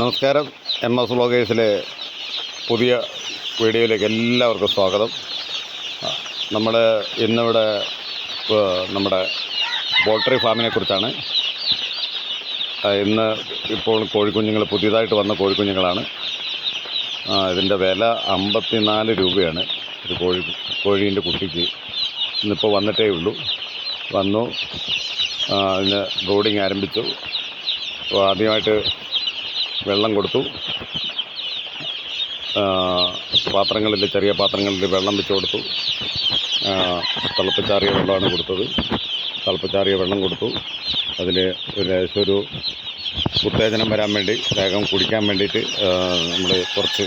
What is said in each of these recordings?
നമസ്കാരം. M S വ്ളോഗേഴ്സിലെ പുതിയ വീഡിയോയിലേക്ക് എല്ലാവർക്കും സ്വാഗതം. നമ്മൾ ഇന്നിവിടെ നമ്മുടെ പോൾട്രി ഫാമിനെ കുറിച്ചാണ്. ഇന്ന് ഇപ്പോൾ കോഴിക്കുഞ്ഞുങ്ങൾ പുതിയതായിട്ട് വന്ന കോഴിക്കുഞ്ഞുങ്ങളാണ്. ഇതിന്റെ വില അമ്പത്തിനാല് രൂപയാണ്. ഒരു കോഴി കോഴീന്റെ കുട്ടിക്ക് ഇന്നിപ്പോൾ വന്നിട്ടേ ഉള്ളൂ. വന്നു അതിന് ബ്രോഡിങ് ആരംഭിച്ചു. ആദ്യമായിട്ട് വെള്ളം കൊടുത്തു. പാത്രങ്ങളിൽ ചെറിയ പാത്രങ്ങളിൽ വെള്ളം വെച്ച് കൊടുത്തു. തിളപ്പിച്ചാറിയ വെള്ളമാണ് കൊടുത്തത്. തിളപ്പിച്ചാറിയ വെള്ളം കൊടുത്തു. അതിൽ ഒരു ഒരു ഉത്തേജനം വരാൻ വേണ്ടി വേഗം കുടിക്കാൻ വേണ്ടിയിട്ട് നമ്മൾ കുറച്ച്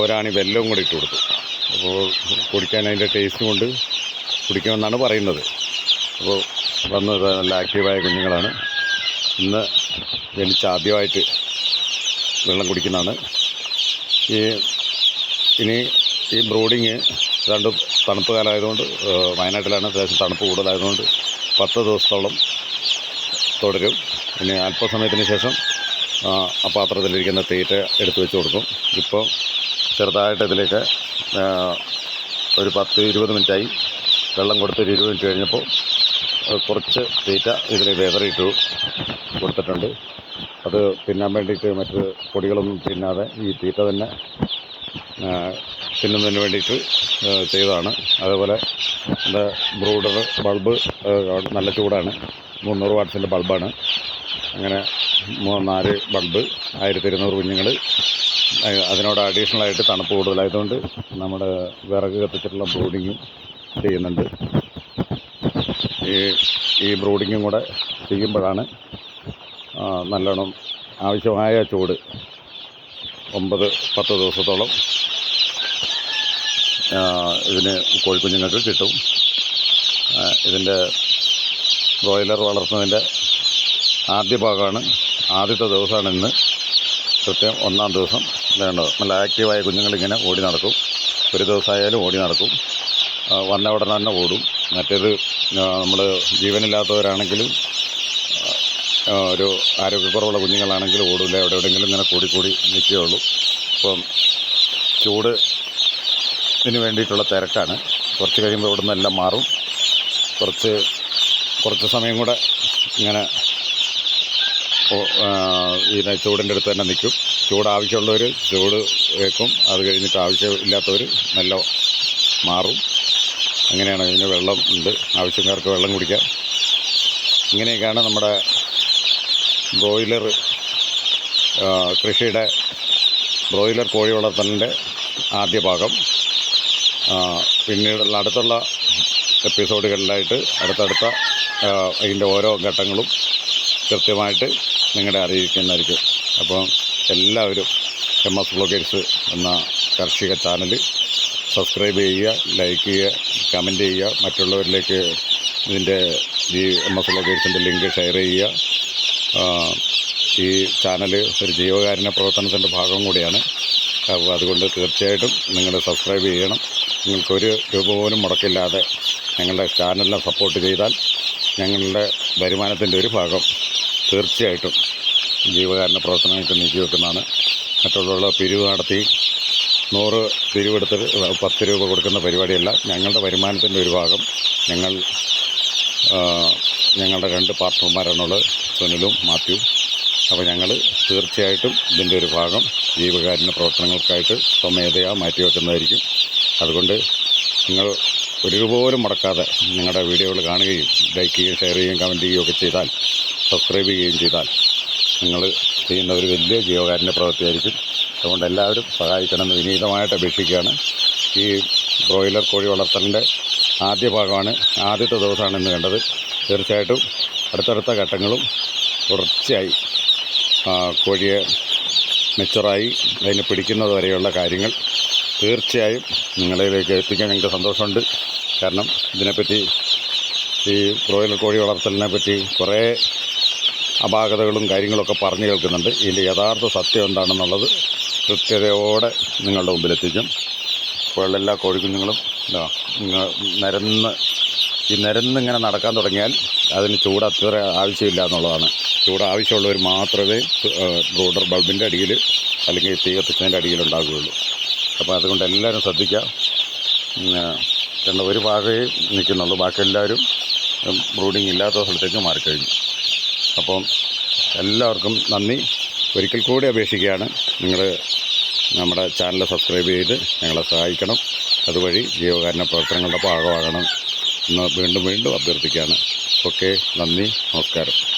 ഒരാണി വെല്ലവും കൂടി ഇട്ട് കൊടുത്തു. അപ്പോൾ കുടിക്കാൻ അതിന്റെ ടേസ്റ്റ് കൊണ്ട് കുടിക്കുമെന്നാണ് പറയുന്നത്. അപ്പോൾ വന്നത് നല്ല ആക്റ്റീവായ കുഞ്ഞുങ്ങളാണ്. ഇന്ന് ജനിച്ച് ആദ്യമായിട്ട് വെള്ളം കുടിക്കുന്നതാണ്. ഈ ഇനി ഈ ബ്രോഡിങ് രണ്ട് തണുപ്പ് കാലമായതുകൊണ്ട് വയനാട്ടിലാണ് അത്യാവശ്യം തണുപ്പ് കൂടുതലായതുകൊണ്ട് പത്ത് ദിവസത്തോളം തുടരും. ഇനി അല്പസമയത്തിന് ശേഷം ആ, പാത്രത്തിലിരിക്കുന്ന തീറ്റ എടുത്തു വെച്ച് കൊടുക്കും. ഇപ്പോൾ ചെറുതായിട്ട് ഇതിലേക്ക് ഒരു പത്ത് ഇരുപത് മിനിറ്റായി വെള്ളം കൊടുത്തൊരു ഇരുപത് മിനിറ്റ് കഴിഞ്ഞപ്പോൾ കുറച്ച് തീറ്റ ഇതിന് വേതറിയിട്ടു കൊടുത്തിട്ടുണ്ട്. അത് തിന്നാൻ വേണ്ടിയിട്ട് മറ്റ് പൊടികളൊന്നും തിന്നാതെ ഈ തീറ്റ തന്നെ തിന്നുന്നതിന് വേണ്ടിയിട്ട് ചെയ്തതാണ്. അതേപോലെ എന്റെ ബ്രൂഡർ ബൾബ് നല്ല ചൂടാണ്. മുന്നൂറ് വാട്ട്സിന്റെ ബൾബാണ്. അങ്ങനെ നാല് ബൾബ് ആയിരത്തി ഇരുന്നൂറ് കുഞ്ഞുങ്ങൾ അതിനോട് അഡീഷണലായിട്ട് തണുപ്പ് കൂടുതലായതുകൊണ്ട് നമ്മുടെ വിറക് കത്തിച്ചിട്ടുള്ള ബ്രൂഡിങ്ങും ചെയ്യുന്നുണ്ട്. ഈ ഈ ബ്രൂഡിങ്ങും കൂടെ ചെയ്യുമ്പോഴാണ് നല്ലോണം ആവശ്യമായ ചൂട് ഒമ്പത് പത്ത് ദിവസത്തോളം ഇതിന് കോഴിക്കുഞ്ഞുങ്ങൾക്ക് കിട്ടും. ഇതിന്റെ ബ്രോയിലർ വളർത്തുന്നതിന്റെ ആദ്യ ഭാഗമാണ് ആദ്യത്തെ ദിവസമാണ് ഇന്ന്. കൃത്യം ഒന്നാം ദിവസം വേണ്ടത്. നല്ല ആക്റ്റീവായ കുഞ്ഞുങ്ങളിങ്ങനെ ഓടി നടക്കും. ഒരു ദിവസമായാലും ഓടി നടക്കും. വന്ന ഉടനെ തന്നെ ഓടും. മറ്റേത് നമ്മൾ ജീവനില്ലാത്തവരാണെങ്കിലും ഒരു ആരോഗ്യക്കുറവുള്ള കുഞ്ഞുങ്ങളാണെങ്കിൽ ഓടില്ല എവിടെ എവിടെയെങ്കിലും ഇങ്ങനെ കൂടി കൂടി നിൽക്കുകയുള്ളൂ. അപ്പം ചൂട് ഇതിന് വേണ്ടിയിട്ടുള്ള തിരക്കാണ്. കുറച്ച് കഴിയുമ്പോൾ ഇവിടെ നിന്നെല്ലാം മാറും. കുറച്ച് കുറച്ച് സമയം കൂടെ ഇങ്ങനെ ഈ ചൂടിന്റെ അടുത്ത് തന്നെ നിൽക്കും. ചൂട് ആവശ്യമുള്ളവർ ചൂട് വെക്കും അത് കഴിഞ്ഞിട്ട് ആവശ്യമില്ലാത്തവർ നല്ല മാറും. അങ്ങനെയാണ് ഇതിന് വെള്ളം ഉണ്ട്. ആവശ്യക്കാർക്ക് വെള്ളം കുടിക്കാം. ഇങ്ങനെയൊക്കെയാണ് നമ്മുടെ ബ്രോയിലർ കൃഷിയുടെ ബ്രോയിലർ കോഴി വളർത്തലിന്റെ ആദ്യ ഭാഗം. പിന്നീട് പിന്നീടുള്ള അടുത്തുള്ള എപ്പിസോഡുകളിലായിട്ട് അടുത്തടുത്ത ഇതിന്റെ ഓരോ ഘട്ടങ്ങളും കൃത്യമായിട്ട് നിങ്ങളെ അറിയിക്കുന്നതായിരിക്കും. അപ്പോൾ എല്ലാവരും എം എസ് ബ്ലോഗേഴ്സ് എന്ന കാർഷിക ചാനൽ സബ്സ്ക്രൈബ് ചെയ്യുക ലൈക്ക് ചെയ്യുക കമന്റ് ചെയ്യുക. മറ്റുള്ളവരിലേക്ക് ഇതിന്റെ ഈ എം എസ് ലൊക്കേഷന്റെ ലിങ്ക് ഷെയർ ചെയ്യുക. ഈ ചാനൽ ഒരു ജീവകാരുണ്യ പ്രവർത്തനത്തിന്റെ ഭാഗം കൂടിയാണ്. അപ്പോൾ അതുകൊണ്ട് തീർച്ചയായിട്ടും നിങ്ങൾ സബ്സ്ക്രൈബ് ചെയ്യണം. നിങ്ങൾക്കൊരു രൂപ പോലും മുടക്കില്ലാതെ ഞങ്ങളുടെ ചാനലിനെ സപ്പോർട്ട് ചെയ്താൽ ഞങ്ങളുടെ വരുമാനത്തിന്റെ ഒരു ഭാഗം തീർച്ചയായിട്ടും ജീവകാരുണ്യ പ്രവർത്തനങ്ങൾക്ക് നീക്കി വെക്കുന്നതാണ്. മറ്റുള്ള പിരിവ് നടത്തി നൂറ് പിരിവെടുത്ത് പത്ത് രൂപ കൊടുക്കുന്ന പരിപാടിയല്ല. ഞങ്ങളുടെ വരുമാനത്തിന്റെ ഒരു ഭാഗം ഞങ്ങൾ ഞങ്ങളുടെ രണ്ട് പാർട്ട്ണർമാരാണുള്ളത് സുനിലും മാത്യുവും അപ്പോൾ ഞങ്ങൾ തീർച്ചയായിട്ടും ഇതിന്റെ ഒരു ഭാഗം ജീവകാരുണ്യ പ്രവർത്തനങ്ങൾക്കായിട്ട് സ്വമേധയാ മാറ്റിവെക്കുന്നതായിരിക്കും. അതുകൊണ്ട് നിങ്ങൾ ഒരു രൂപ പോലും മുടക്കാതെ നിങ്ങളുടെ വീഡിയോകൾ കാണുകയും ലൈക്ക് ചെയ്യുകയും ഷെയർ ചെയ്യുകയും കമന്റ് ചെയ്യുകയൊക്കെ ചെയ്താൽ സബ്സ്ക്രൈബ് ചെയ്യുകയും ചെയ്താൽ നിങ്ങൾ ചെയ്യുന്ന ഒരു വലിയ ജീവകാരുണ്യ പ്രവൃത്തിയായിരിക്കും. അതുകൊണ്ട് എല്ലാവരും സഹായിക്കണമെന്ന് വിനീതമായിട്ട് അപേക്ഷിക്കുകയാണ്. ഈ ബ്രോയിലർ കോഴി വളർത്തലിന്റെ ആദ്യ ഭാഗമാണ് ആദ്യത്തെ ദിവസമാണ് ഇന്ന് കണ്ടത്. തീർച്ചയായിട്ടും അടുത്തടുത്ത ഘട്ടങ്ങളും തുടർച്ചയായി കോഴിയെ മെച്ചുറായി അതിനെ പിടിക്കുന്നത് വരെയുള്ള കാര്യങ്ങൾ തീർച്ചയായും നിങ്ങളിലേക്ക് എത്തിക്കാൻ ഞങ്ങൾക്ക് സന്തോഷമുണ്ട്. കാരണം ഇതിനെപ്പറ്റി ഈ ബ്രോയിലർ കോഴി വളർത്തലിനെ പറ്റി കുറേ അപാകതകളും കാര്യങ്ങളൊക്കെ പറഞ്ഞു കേൾക്കുന്നുണ്ട്. ഇതിന്റെ യഥാർത്ഥ സത്യം എന്താണെന്നുള്ളത് കൃത്യതയോടെ നിങ്ങളുടെ മുമ്പിലെത്തിക്കും. ഇപ്പോഴുള്ള എല്ലാ കോഴിക്കുഞ്ഞുങ്ങളും നിരന്ന് ഈ നിരന്നിങ്ങനെ നടക്കാൻ തുടങ്ങിയാൽ അതിന് ചൂട് അത്ര ആവശ്യമില്ല എന്നുള്ളതാണ്. ചൂട് ആവശ്യമുള്ളവർ മാത്രമേ ബ്രോഡർ ബൾബിന്റെ അടിയിൽ അല്ലെങ്കിൽ തീ കത്തിച്ചതിന്റെ അടിയിൽ ഉണ്ടാകുകയുള്ളൂ. അപ്പോൾ അതുകൊണ്ട് എല്ലാവരും ശ്രദ്ധിക്കുക. രണ്ട് ഒരു ഭാഗമേ നിൽക്കുന്നുള്ളൂ. ബാക്കി എല്ലാവരും ബ്രൂഡിങ് ഇല്ലാത്ത സ്ഥലത്തേക്ക് മാറിക്കഴിഞ്ഞു. അപ്പം എല്ലാവർക്കും നന്ദി. ഒരിക്കൽ കൂടി അപേക്ഷിക്കുകയാണ്. നിങ്ങൾ നമ്മുടെ ചാനൽ സബ്സ്ക്രൈബ് ചെയ്ത് ഞങ്ങളെ സഹായിക്കണം. അതുവഴി ജീവകാരുണ്യ പ്രവർത്തനങ്ങളുടെ ഭാഗമാകണം എന്ന് വീണ്ടും വീണ്ടും അഭ്യർത്ഥിക്കുകയാണ്. ഓക്കെ നന്ദി നമസ്കാരം.